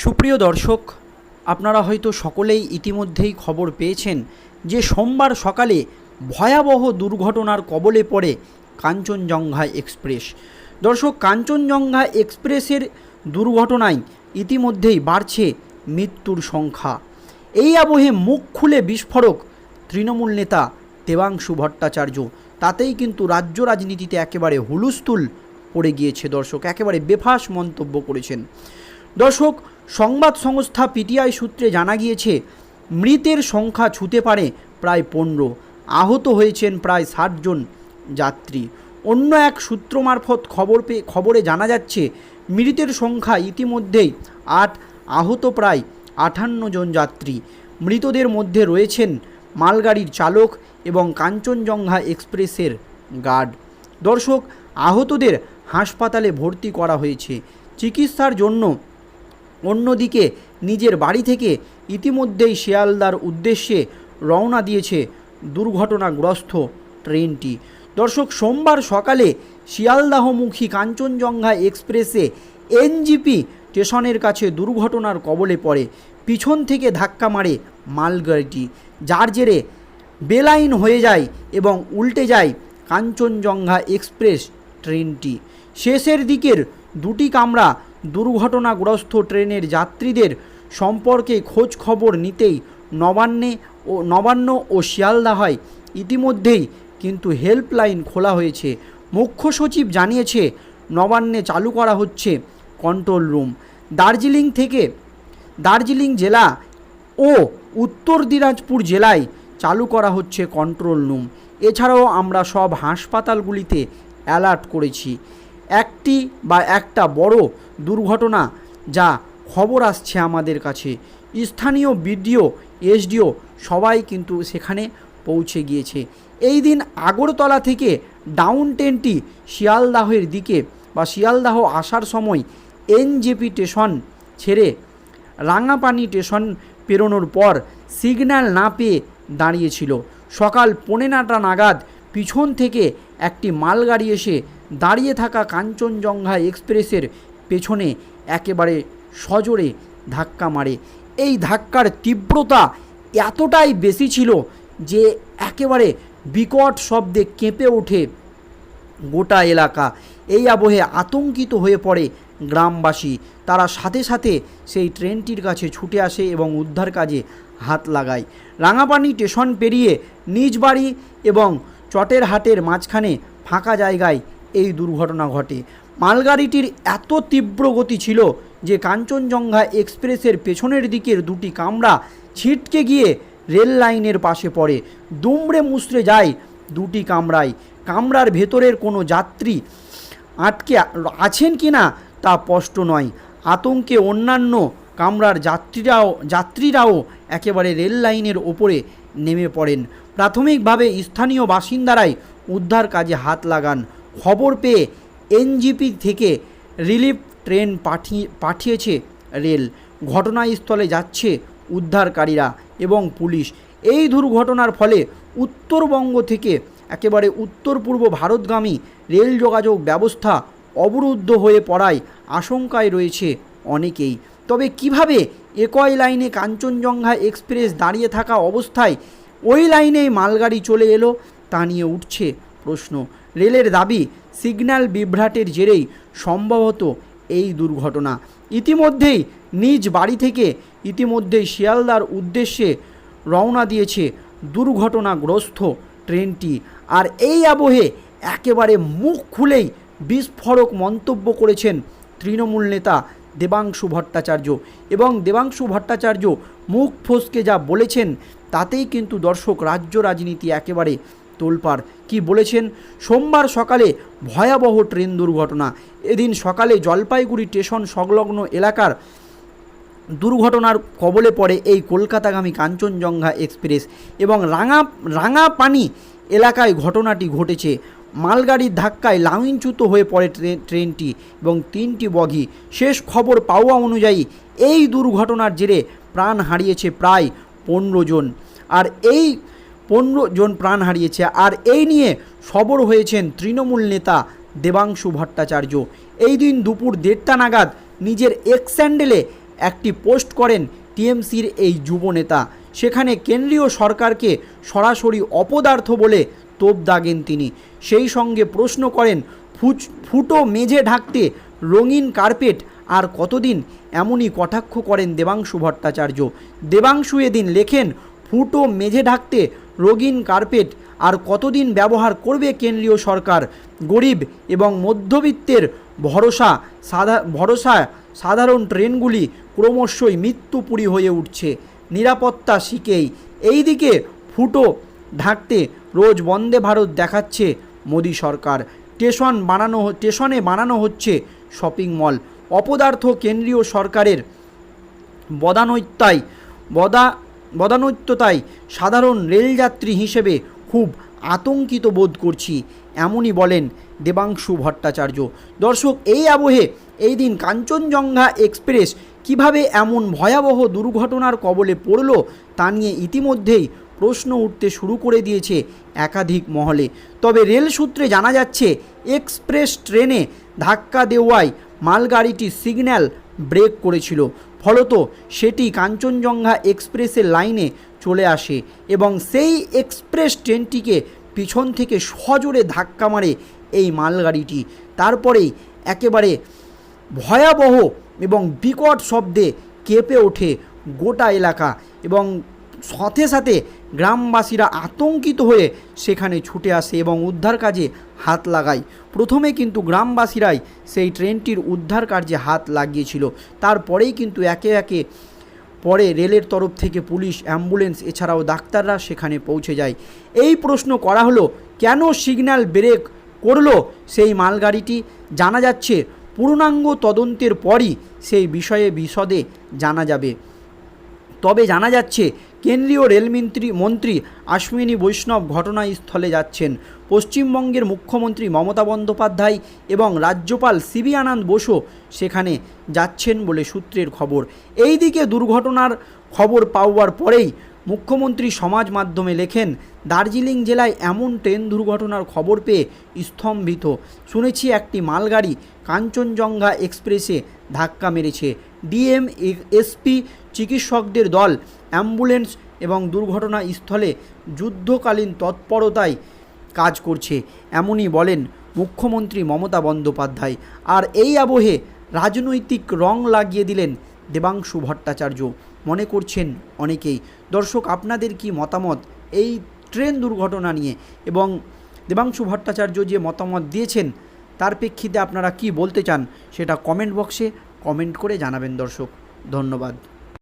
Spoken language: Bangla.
সুপ্রিয় দর্শক, আপনারা হয়তো সকলেই ইতিমধ্যেই খবর পেয়েছেন যে সোমবার সকালে ভয়াবহ দুর্ঘটনার কবলে পড়ে কাঞ্চনজঙ্ঘা এক্সপ্রেস। দর্শক, কাঞ্চনজঙ্ঘা এক্সপ্রেসের দুর্ঘটনায় ইতিমধ্যেই বাড়ছে মৃত্যুর সংখ্যা। এই আবহে মুখ খুলে বিস্ফোরক তৃণমূল নেতা দেবাংশু ভট্টাচার্য। তাতেই কিন্তু রাজ্য রাজনীতিতে একেবারে হুলুস্থুল পড়ে গিয়েছে দর্শক, একেবারে বেফাস মন্তব্য করেছেন। দর্শক সংবাদ সংস্থা পিটিআই সূত্রে জানা গিয়েছে, মৃতের সংখ্যা ছুতে পারে প্রায় পনেরো। আহত হয়েছেন প্রায় ষাট জন যাত্রী। অন্য এক সূত্র মারফত খবর পেয়ে খবরে জানা যাচ্ছে, মৃতের সংখ্যা ইতিমধ্যেই আট, আহত প্রায় আটান্ন জন যাত্রী। মৃতদের মধ্যে রয়েছেন মালগাড়ির চালক এবং কাঞ্চনজঙ্ঘা এক্সপ্রেসের গার্ড। দর্শক, আহতদের হাসপাতালে ভর্তি করা হয়েছে। চিকিৎসার জন্য অন্যদিকে নিজের বাড়ি থেকে ইতিমধ্যেই শিয়ালদার উদ্দেশ্যে রওনা দিয়েছে দুর্ঘটনাগ্রস্ত ট্রেনটি। দর্শক, সোমবার সকালে শিয়ালদাহমুখী কাঞ্চনজঙ্ঘা এক্সপ্রেসে এনজিপি স্টেশনের কাছে দুর্ঘটনার কবলে পড়ে। পিছন থেকে ধাক্কা মারে মালগাড়িটি, যার জেরে বেলাইন হয়ে যায় এবং উল্টে যায় কাঞ্চনজঙ্ঘা এক্সপ্রেস ট্রেনটি। শেষের দিকের দুটি কামরা দুর্ঘটনাগ্রস্ত ট্রেনের যাত্রীদের সম্পর্কে খোঁজ খবর নিতেই নবান্নে ও নবান্ন ও শিয়ালদাহায় ইতিমধ্যেই কিন্তু হেল্পলাইন খোলা হয়েছে। মুখ্য সচিব জানিয়েছে, নবান্নে চালু করা হচ্ছে কন্ট্রোল রুম। দার্জিলিং থেকে দার্জিলিং জেলা ও উত্তর দিনাজপুর জেলায় চালু করা হচ্ছে কন্ট্রোল রুম। এছাড়াও আমরা সব হাসপাতালগুলিতে অ্যালার্ট করেছি। একটি বা একটা বড় দুর্ঘটনা যা খবর আসছে আমাদের কাছে। স্থানীয় বিডিও, এসডিও সবাই কিন্তু সেখানে পৌঁছে গিয়েছে। এই দিন আগরতলা থেকে ডাউন ট্রেনটি শিয়ালদাহের দিকে বা শিয়ালদাহ আসার সময় এনজেপি স্টেশন ছেড়ে রাঙাপানি স্টেশন পেরোনোর পর সিগন্যাল না পেয়ে দাঁড়িয়েছিল। সকাল পৌনে নটা নাগাদ পিছন থেকে একটি মালগাড়ি এসে দাঁড়িয়ে থাকা কাঞ্চনজঙ্ঘা এক্সপ্রেসের পেছনে একেবারে সজোরে ধাক্কা মারে। এই ধাক্কার তীব্রতা এতটাই বেশি ছিল যে একেবারে বিকট শব্দে কেঁপে ওঠে গোটা এলাকা। এই আবহে আতঙ্কিত হয়ে পড়ে গ্রামবাসী। তারা সাথে সাথে সেই ট্রেনটির কাছে ছুটে আসে এবং উদ্ধার কাজে হাত লাগায়। রাঙাপানি স্টেশন পেরিয়ে নিজ বাড়ি এবং চটের হাটের মাঝখানে ফাঁকা জায়গায় এই দুর্ঘটনা ঘটে। মালগাড়িটির এত তীব্র গতি ছিল যে কাঞ্চনজঙ্ঘা এক্সপ্রেসের পেছনের দিকের দুটি কামরা ছিটকে গিয়ে রেল লাইনের পাশে পড়ে। দুমড়ে মুচড়ে যায় দুটি কামরায় কামরার ভেতরের কোনো যাত্রী আটকে আছেন কি না তা স্পষ্ট নয়। আতঙ্কে অন্যান্য কামরার যাত্রীরাও যাত্রীরাও একেবারে রেল লাইনের ওপরে নেমে পড়েন। প্রাথমিকভাবে স্থানীয় বাসিন্দারাই উদ্ধার কাজে হাত লাগান। খবর পেয়ে এনজিপি থেকে রিলিফ ট্রেন পাঠিয়ে পাঠিয়েছে রেল। ঘটনাস্থলে যাচ্ছে উদ্ধারকারীরা এবং পুলিশ। এই দুর্ঘটনার ফলে উত্তরবঙ্গ থেকে একেবারে উত্তর পূর্ব ভারতগামী রেল যোগাযোগ ব্যবস্থা অবরুদ্ধ হয়ে পড়ায় আশঙ্কায় রয়েছে অনেকেই। তবে কীভাবে একই লাইনে কাঞ্চনজঙ্ঘা এক্সপ্রেস দাঁড়িয়ে থাকা অবস্থায় ওই লাইনেই মালগাড়ি চলে এলো তা নিয়ে উঠছে প্রশ্ন। রেলের দাবি সিগন্যাল বিভ্রাটের জেরেই সম্ভবত এই দুর্ঘটনা। ইতিমধ্যেই নিজ বাড়ি থেকে, ইতিমধ্যেই শিয়ালদার উদ্দেশ্যে রওনা দিয়েছে দুর্ঘটনাগ্রস্ত ট্রেনটি। আর এই আবহে একেবারে মুখ খুলেই বিস্ফোরক মন্তব্য করেছেন তৃণমূল নেতা দেবাংশু ভট্টাচার্য। এবং দেবাংশু ভট্টাচার্য মুখ ফসকে যা বলেছেন, তাতেই কিন্তু দর্শক রাজ্য রাজনীতি একেবারে তোলপাড়। কি বলেছেন? সোমবার সকালে ভয়াবহ ট্রেন দুর্ঘটনা। এদিন সকালে জলপাইগুড়ি স্টেশন সংলগ্ন এলাকার দুর্ঘটনার কবলে পড়ে এই কলকাতাগামী কাঞ্চনজঙ্ঘা এক্সপ্রেস এবং রাঙা, রাঙাপানি এলাকায় ঘটনাটি ঘটেছে। মালগাড়ির ধাক্কায় লাউইনচ্যুত হয়ে পড়ে ট্রেনটি এবং তিনটি বগি। শেষ খবর পাওয়া অনুযায়ী এই দুর্ঘটনার জেরে প্রাণ হারিয়েছে প্রায় পনেরো জন। আর এই পনেরো জন প্রাণ হারিয়েছে আর এই নিয়ে সবর হয়েছেন তৃণমূল নেতা দেবাংশু ভট্টাচার্য। এই দিন দুপুর দেড়টা নাগাদ নিজের এক্স স্যান্ডেলে একটি পোস্ট করেন টিএমসির এই যুব নেতা। সেখানে কেন্দ্রীয় সরকারকে সরাসরি অপদার্থ বলে তোপ দাগেন তিনি। সেই সঙ্গে প্রশ্ন করেন, ফুচ, ফুটো মেঝে ঢাকতে রঙিন কার্পেট আর কতদিন? এমনই কটাক্ষ করেন দেবাংশু ভট্টাচার্য। দেবাংশু এদিন লেখেন, ফুটো মেঝে ঢাকতে রঙিন কার্পেট আর কতদিন ব্যবহার করবে কেন্দ্রীয় সরকার? গরিব এবং মধ্যবিত্তের ভরসা, সাধা, ভরসা সাধারণ ট্রেনগুলি ক্রমশই মৃত্যুপুরী হয়ে উঠছে। নিরাপত্তা শিখেই। এইদিকে ফুটো ঢাকতে রোজ বন্দে ভারত দেখাচ্ছে মোদী সরকার। স্টেশন বানানো, স্টেশনে বানানো হচ্ছে শপিং মল। অপদার্থ কেন্দ্রীয় সরকারের বদানৈত্যায় বদা বদানৈত্যতায় সাধারণ রেলযাত্রী হিসেবে খুব আতঙ্কিত বোধ করছি, এমনই বলেন দেবাংশু ভট্টাচার্য। দর্শক, এই আবহে এই দিন কাঞ্চনজঙ্ঘা এক্সপ্রেস কীভাবে এমন ভয়াবহ দুর্ঘটনার কবলে পড়ল তা নিয়ে ইতিমধ্যেই প্রশ্ন উঠতে শুরু করে দিয়েছে একাধিক মহলে। তবে রেল সূত্রে জানা যাচ্ছে, এক্সপ্রেস ট্রেনে ধাক্কা দেওয়ায় মালগাড়িটি সিগন্যাল ব্রেক করেছিল। ফলত সেটি কাঞ্চনজঙ্ঘা এক্সপ্রেসের লাইনে চলে আসে এবং সেই এক্সপ্রেস ট্রেনটিকে পিছন থেকে সজোরে ধাক্কা মারে এই মালগাড়িটি। তারপরেই একেবারে ভয়াবহ এবং বিকট শব্দে কেঁপে ওঠে গোটা এলাকা এবং সাথে সাথে গ্রামবাসীরা আতঙ্কিত হয়ে সেখানে ছুটে আসে এবং উদ্ধার কাজে হাত লাগায়। প্রথমে কিন্তু গ্রামবাসীরাই সেই ট্রেনটির উদ্ধার কার্যে হাত লাগিয়েছিল। তারপরেই কিন্তু একে একে পরে রেলের তরফ থেকে পুলিশ, অ্যাম্বুলেন্স এছাড়াও ডাক্তাররা সেখানে পৌঁছে যায়। এই প্রশ্ন করা হলো, কেন সিগন্যাল ব্রেক করল সেই মালগাড়িটি? জানা যাচ্ছে, পূর্ণাঙ্গ তদন্তের পরই সেই বিষয়ে বিশদে জানা যাবে। তবে জানা যাচ্ছে কেন্দ্রীয় রেলমন্ত্রী মন্ত্রী আশ্বিনী বৈষ্ণব ঘটনাস্থলে যাচ্ছেন। পশ্চিমবঙ্গের মুখ্যমন্ত্রী মমতা বন্দ্যোপাধ্যায় এবং রাজ্যপাল সিবি আনন্দ বসু সেখানে যাচ্ছেন বলে সূত্রের খবর। এই দিকে দুর্ঘটনার খবর পাওয়ার পরেই মুখ্যমন্ত্রী সমাজ মাধ্যমে লেখেন, দার্জিলিং জেলায় এমন ট্রেন দুর্ঘটনার খবর পেয়ে স্তম্ভিত। শুনেছি একটি মালগাড়ি কাঞ্চনজঙ্ঘা এক্সপ্রেসে ধাক্কা মেরেছে। ডিএম এসপি চিকিৎসকদের দল, অ্যাম্বুলেন্স এবং দুর্ঘটনা স্থলে যুদ্ধকালীন তৎপরতায় কাজ করছে, এমনই বলেন মুখ্যমন্ত্রী মমতা বন্দ্যোপাধ্যায়। আর এই আবহে রাজনৈতিক রং লাগিয়ে দিলেন দেবাংশু ভট্টাচার্য। মনে করছেন অনেকেই। দর্শক, আপনাদের কি মতামত এই ট্রেন দুর্ঘটনা নিয়ে এবং দেবাংশু ভট্টাচার্য যে মতামত দিয়েছেন, তার প্রেক্ষিতে আপনারা কি বলতে চান সেটা কমেন্ট বক্সে কমেন্ট করে জানাবেন দর্শক ধন্যবাদ।